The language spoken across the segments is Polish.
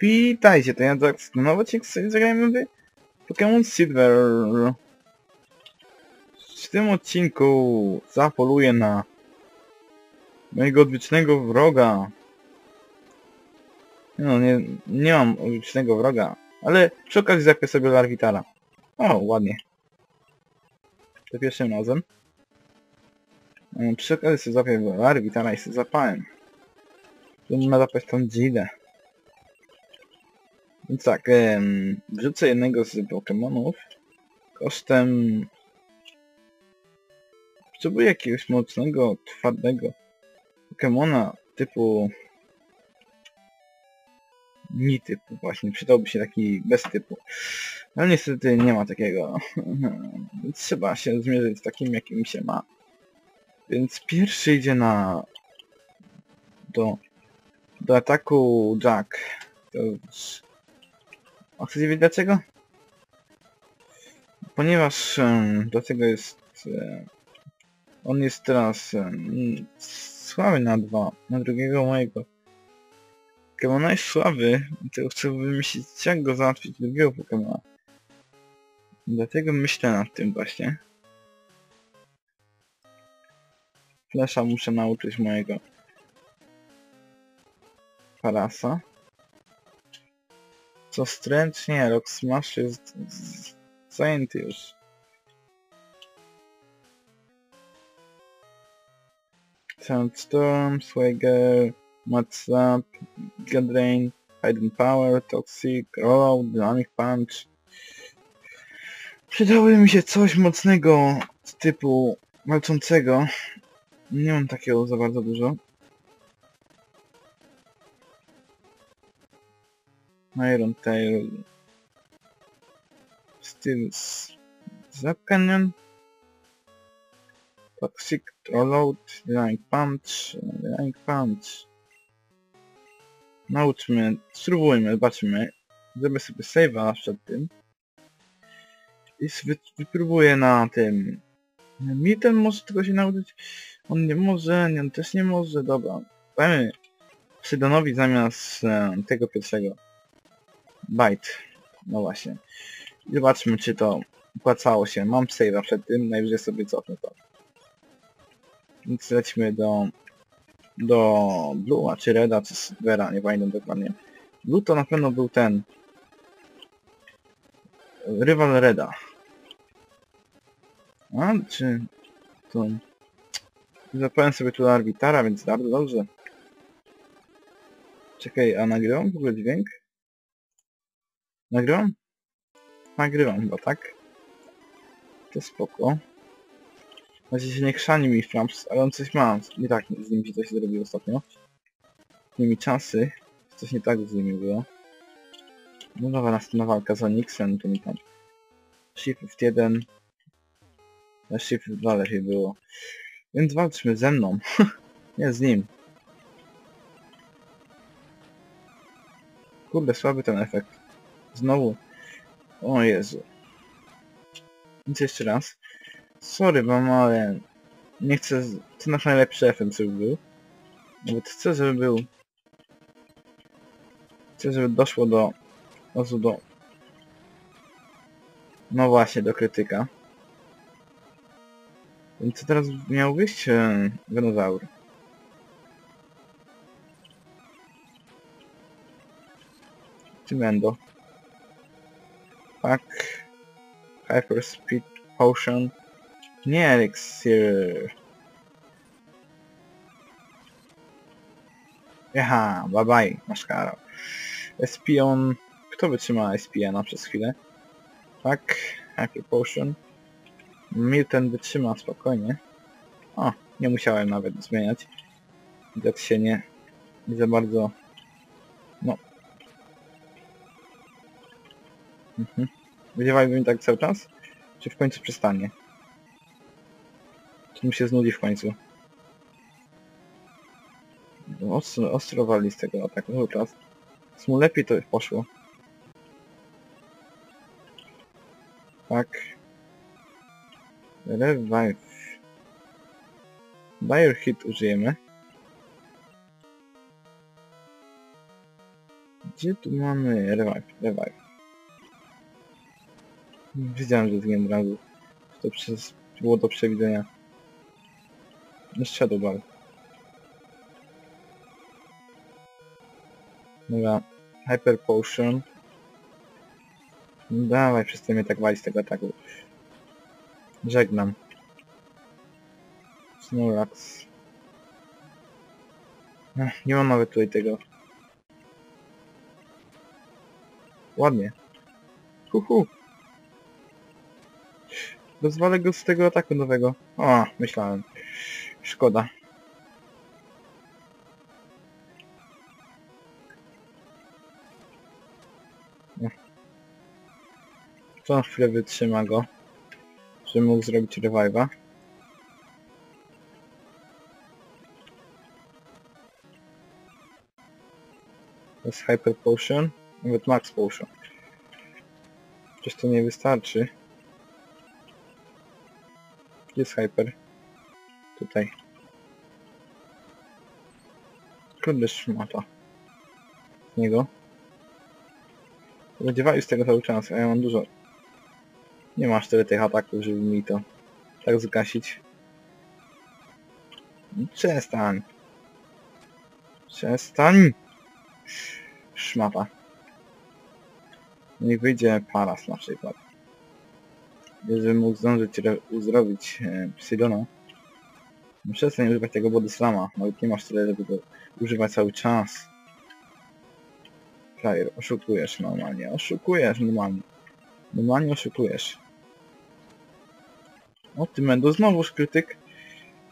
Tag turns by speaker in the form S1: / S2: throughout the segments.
S1: Witajcie, to ja odcinek sobie zagrajmy w Pokémon Silver. W tym odcinku zapoluję na mojego odwiecznego wroga. No, nie, nie mam odwiecznego wroga, ale przy okazji zapię sobie Larvitara. O, ładnie. To pierwszym razem. E, Przy okazji sobie zapię Larvitara i sobie zapałem. Tu ma zapaść tą dzidę. Więc tak, em, wrzucę jednego z Pokémonów kosztem... Potrzebuję jakiegoś mocnego, twardego Pokémona typu... Nie typu właśnie, przydałby się taki bez typu. Ale niestety nie ma takiego. Trzeba się zmierzyć z takim, jakim się ma. Więc pierwszy idzie na... do... do ataku Jack. To a chcecie wiedzieć dlaczego? Ponieważ em, dlatego jest... E, on jest teraz em, słaby na dwa, na drugiego mojego. Pokemona jest słaby, dlatego chcę wymyślić jak go załatwić drugiego Pokemona. Dlatego myślę nad tym właśnie. Flesza muszę nauczyć mojego Parasa. Co stręcz? Nie, Rock Smash jest zajęty już. Sandstorm, Swagger, Matsup, Giga Drain, Hidden Power, Toxic, Rollout, Dynamic Punch. Przydałoby mi się coś mocnego z typu walczącego. Nie mam takiego za bardzo dużo. Iron Tail. Steel Zap Canyon. Toxic Rollout. Dynamic Punch. Dynamic Punch. Nauczmy, spróbujmy, zobaczymy. Zrobię sobie save'a przed tym. I wy, wypróbuję na tym. Mi ten może tego się nauczyć. On nie może, nie, on też nie może. Dobra. Dajmy Psydonowi zamiast e, tego pierwszego. Byte. No właśnie. Zobaczmy, czy to opłacało się. Mam save'a przed tym, najwyżej sobie cofnę to. Więc lecimy do do Blue'a, czy Reda, czy Silvera, nie pamiętam dokładnie. Blue to na pewno był ten rywal Reda. A, czy to... Zapałem sobie tu arbitara, więc bardzo dobrze. Czekaj, a nagrywam w ogóle dźwięk? Nagrywam? Nagrywam chyba, tak? To spoko. Znaczy się nie chrzani mi Flamps, ale on coś ma. Nie tak z nim się coś zrobiło ostatnio. Z nimi czasy. Coś nie tak z nimi było. No dobra, następna walka z Onyxem, to mi tam... Shift 1... Shift 2 lepiej było. Więc walczmy ze mną. nie z nim. Kurde, słaby ten efekt. Znowu. O Jezu. Więc jeszcze raz. Sorry mam, ale nie chcę... To nasz najlepszy efekt, żeby był. Nawet chcę, żeby był... Chcę, żeby doszło do... Ozu do... No właśnie, do krytyka. Więc co teraz miał wyjść? E. Czy Mendo? Tak. Hyper Speed Potion. Nie Elixir. Aha, bye bye, masz karo. Espion... Kto wytrzyma Espiona przez chwilę? Tak, Hyper Potion. Milton wytrzyma spokojnie. O, nie musiałem nawet zmieniać. Się nie, nie za bardzo... Mhm. Wydziewajmy mi tak cały czas? Czy w końcu przestanie? Czy mu się znudzi w końcu? No, Ostro, ostro wali z tego ataku cały czas. Więc mu lepiej to poszło. Tak. Revive. Dire Hit użyjemy. Gdzie tu mamy revive, revive. Wiedziałem, że zginę razu. To przez, było do przewidzenia. No Shadow Ball. Dobra, Hyper Potion. No Dawaj, przestań mnie tak walić z tego ataku. Żegnam. Snorlax. Ech, Nie mam nawet tutaj tego. Ładnie. Huhu. Rozwalę go z tego ataku nowego. O, myślałem. Szkoda. Na chwilę wytrzyma go. Żeby mógł zrobić revive'a. To jest Hyper Potion. Nawet Max Potion. Przecież to nie wystarczy. Gdzie jest Hyper? Tutaj. Kurde szmata. Z niego. Będzie walił z tego cały czas, a ja mam dużo. Nie masz tyle tych ataków, żeby mi to tak zgasić. Przestań. Przestań. Szmata. Niech wyjdzie Paras na przykład. Jeżeli mógł zdążyć uzdrowić e, Psydona. No przestań używać tego body slama. Nawet nie masz tyle, żeby go używać cały czas. Frajer, oszukujesz normalnie. Oszukujesz normalnie. Normalnie oszukujesz. O ty Mendo, znowuż krytyk.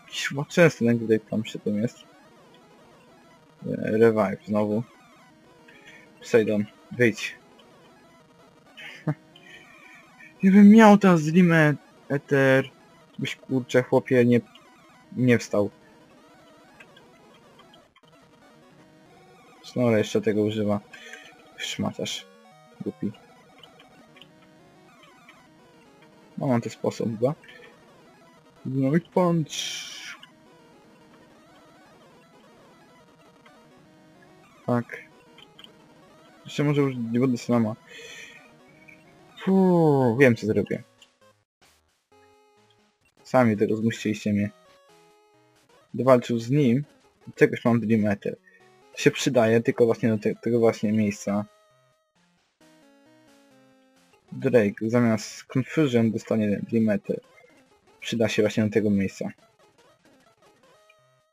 S1: Jakiś chyba częsty ten tam przy tym jest. E, Revive znowu. Poseidon, wyjdź. Gdybym miał teraz Dream Ether, byś kurczę chłopie nie, nie wstał. Snore jeszcze tego używa. Szmaciarz. Głupi. No mam ten sposób chyba. No i punch. Tak. Jeszcze może już nie będę sama. Wiem co zrobię. Sami tego zmuściliście mnie. Dowalczył z nim. Czegoś mam Dream Ether. To się przydaje tylko właśnie do te, tego właśnie miejsca. Drake zamiast Confusion dostanie Dream Ether. Przyda się właśnie do tego miejsca.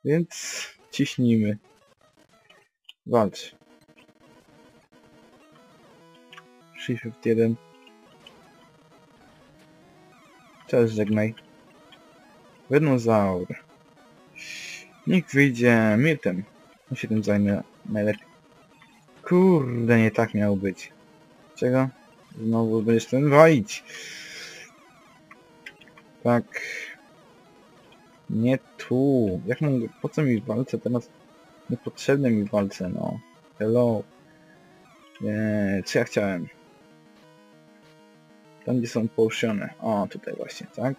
S1: Więc ciśnijmy. Walcz. 351. Cześć, żegnaj. Wednozaur. Niech wyjdzie Miltem. On się tym zajmie najlepiej. Kurde, nie tak miało być. Czego? Znowu będziesz ten walić. Tak. Nie tu. Jak mogę... Po co mi w walce teraz? Niepotrzebne mi w walce, no. Hello. Nie, co ja chciałem? Tam gdzie są potiony. O, tutaj właśnie, tak.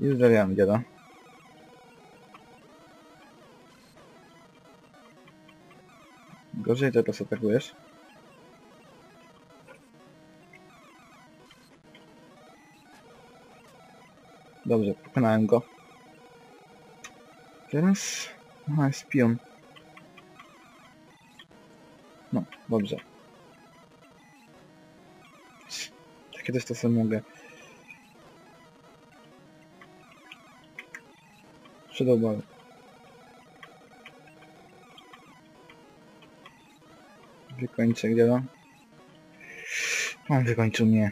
S1: I uzdrawiam dziada. Gorzej teraz atakujesz. Dobrze, pokonałem go. Teraz... Aha, jest pion. No, dobrze. Też to sobie mogę. Przydobał. Wykończę gdzie to? On wykończył mnie.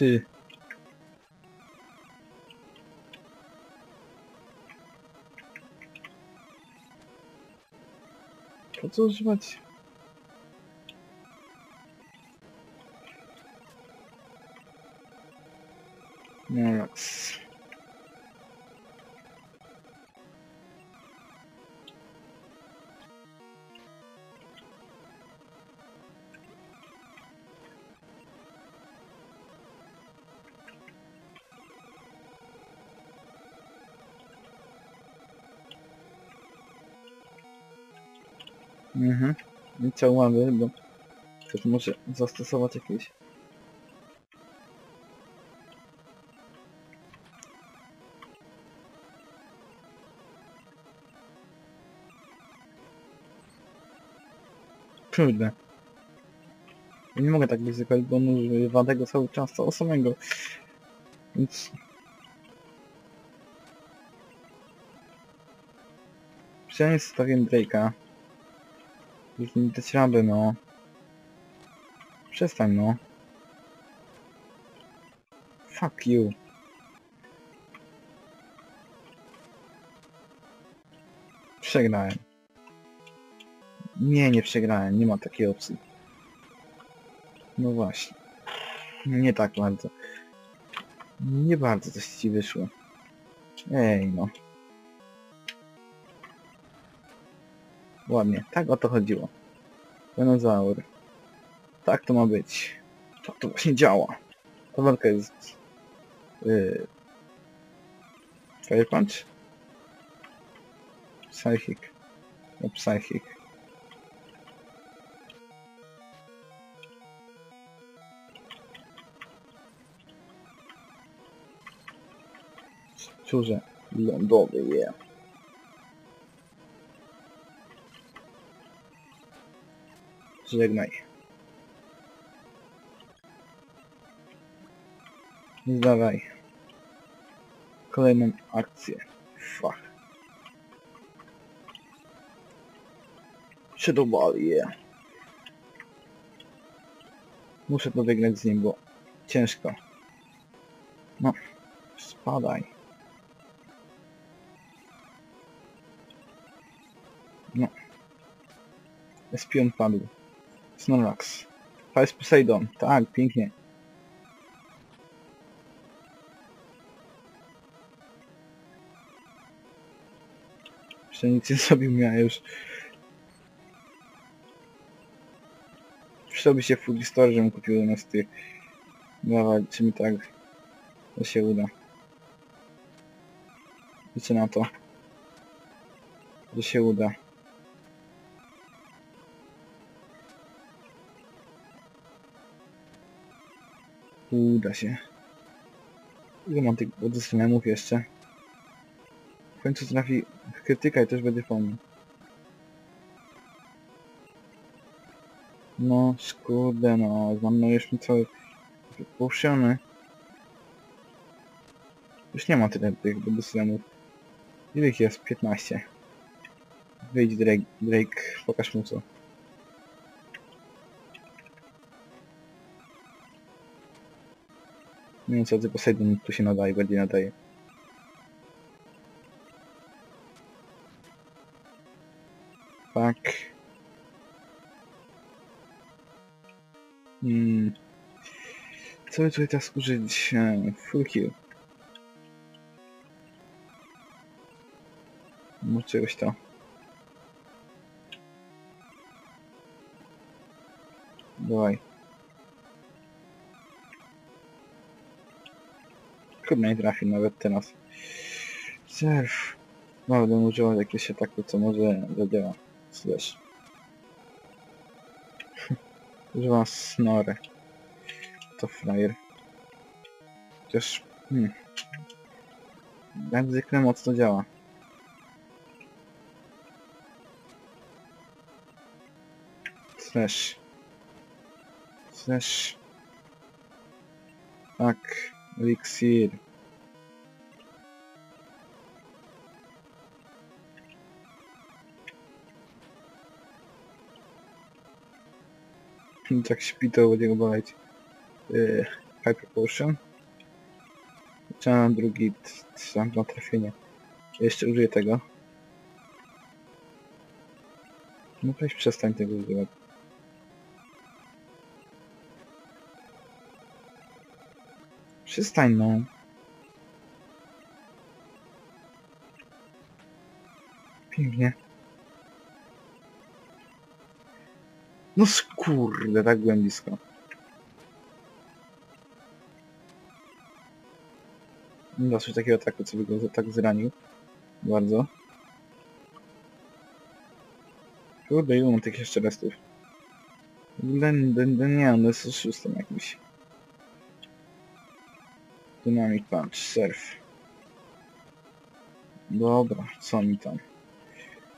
S1: Ty. Po co używać? Mhm. I co mamy, bo ktoś może zastosować jakieś... Kurde. Nie mogę tak ryzykować, bo on używa tego cały czas, tego samego. Więc... Przynajmniej zostawiłem Drake'a. Nie dać rady, no. Przestań, no. Fuck you. Przegrałem. Nie, nie przegrałem, nie ma takiej opcji. No właśnie. Nie tak bardzo. Nie bardzo coś ci wyszło. Ej, no. Ładnie, tak o to chodziło. Dinozaur. Tak to ma być. Tak to właśnie działa. Ta walka jest... Yy... Fire Punch? Psychic. No Psychic. Szczurze lądowy, je. Żegnaj. Zdawaj. Kolejną akcję. Fuck. Shadowball, je. Muszę to z nim, bo ciężko. No, spadaj. No. Espion padł. Snorlax. Fires Poseidon. Tak, pięknie. Jeszcze nic nie zrobił, miałem już... Przydałby się Foodie Store, żebym kupił zamiast tych... Dawaj, czy mi tak... To się uda. Wiecie na to. Że się uda. Uda się. Ile mam tych odesłanemów jeszcze? W końcu trafi krytyka i też będzie pomógł. No, skurde no, no już mi cały połsiony. Już nie ma tyle tych odesłanemów. Ile ich jest? 15. Wyjdź Drake, Drake, pokaż mu co. Nie wiem co Poseidon tu się nadaje, bardziej nadaje. Tak. Hmm. Co by tutaj teraz użyć? E, Full kill. Może czegoś to. Dawaj. Kurde nie trafił nawet teraz. Surf. No, będę używał jakiegoś ataku, co może zadziała. Slash. Używam snory. To frajer. Chociaż... Hmm. Jak zwykle mocno działa. Slash. Slash. Tak. Elixir. Tak śpi, to będzie go boleć. Yy, Hyper Potion. Trzeba drugi sam na trafienie. Jeszcze użyję tego. No weź przestań tego używać. Przestań no. Pięknie. No skurde, tak byłem blisko. Nie coś takiego ataku, co by go tak zranił. Bardzo. Kurde, ile mam tych jeszcze restów? Nie, on jest szóstym jakimś. Dynamic Punch, Surf. Dobra, co mi tam?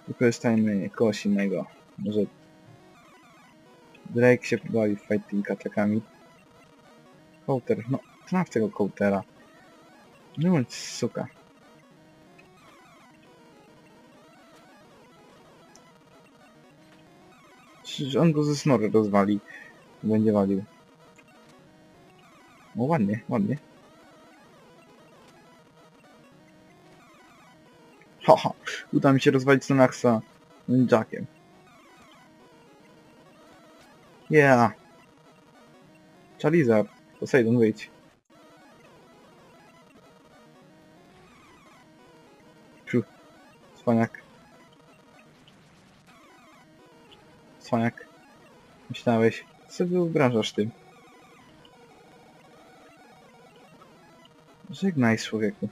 S1: Wykorzystajmy kogoś innego. Może... Drake się bawi fighting atakami. Counter, no, traf tego countera. Nie bądź suka. Przecież on go ze snory rozwali. Będzie walił. O, ładnie, ładnie. Haha, uda mi się rozwalić Sonaxa Jackiem. Yeah. Charizard. Poseidon, wyjdź. Ciu. Cwaniak. Cwaniak. Myślałeś, co wyobrażasz tym? Żegnaj, człowieku.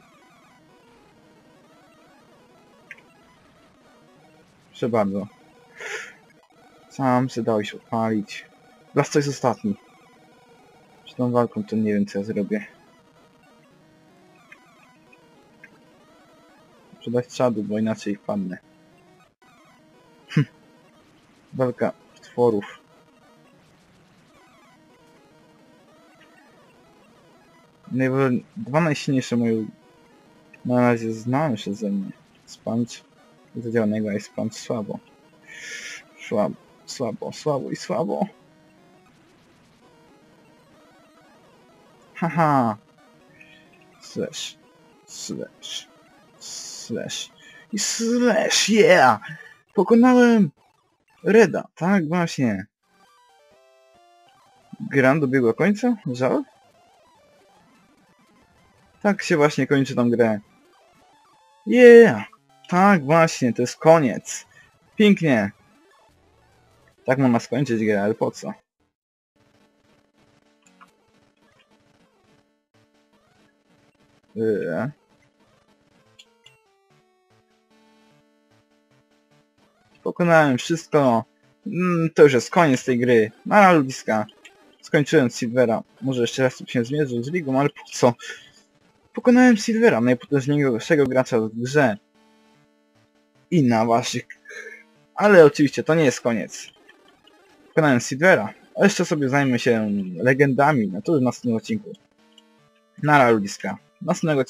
S1: Proszę bardzo. Sam se dałeś odpalić. Las to jest ostatni. Z tą walką to nie wiem co ja zrobię. Muszę dać czadu, bo inaczej wpadnę. Hm. Walka tworów. Dwa najsilniejsze moje na razie znane przeze mnie. Sponge zadziałanego, a jest Sponge słabo. Słabo, słabo, słabo i słabo. Haha. Slash. Slash. Slash. I slash, yeah! Pokonałem Reda, tak właśnie. Gra dobiegła końca? Żal? Tak się właśnie kończy tą grę. Yeah! Tak właśnie, to jest koniec. Pięknie. Tak można skończyć grę, ale po co? Yy. Pokonałem wszystko. Mm, to już jest koniec tej gry. Mara ludziska. Skończyłem Silvera. Może jeszcze raz się zmierzył z ligą, ale po co? Pokonałem Silvera, najpotężniejszego gracza w grze. I na waszych... Ale oczywiście to nie jest koniec. Pokonałem Silvera. A jeszcze sobie zajmę się legendami. No to już w następnym odcinku. Nara ludziska. Następnego odcinka.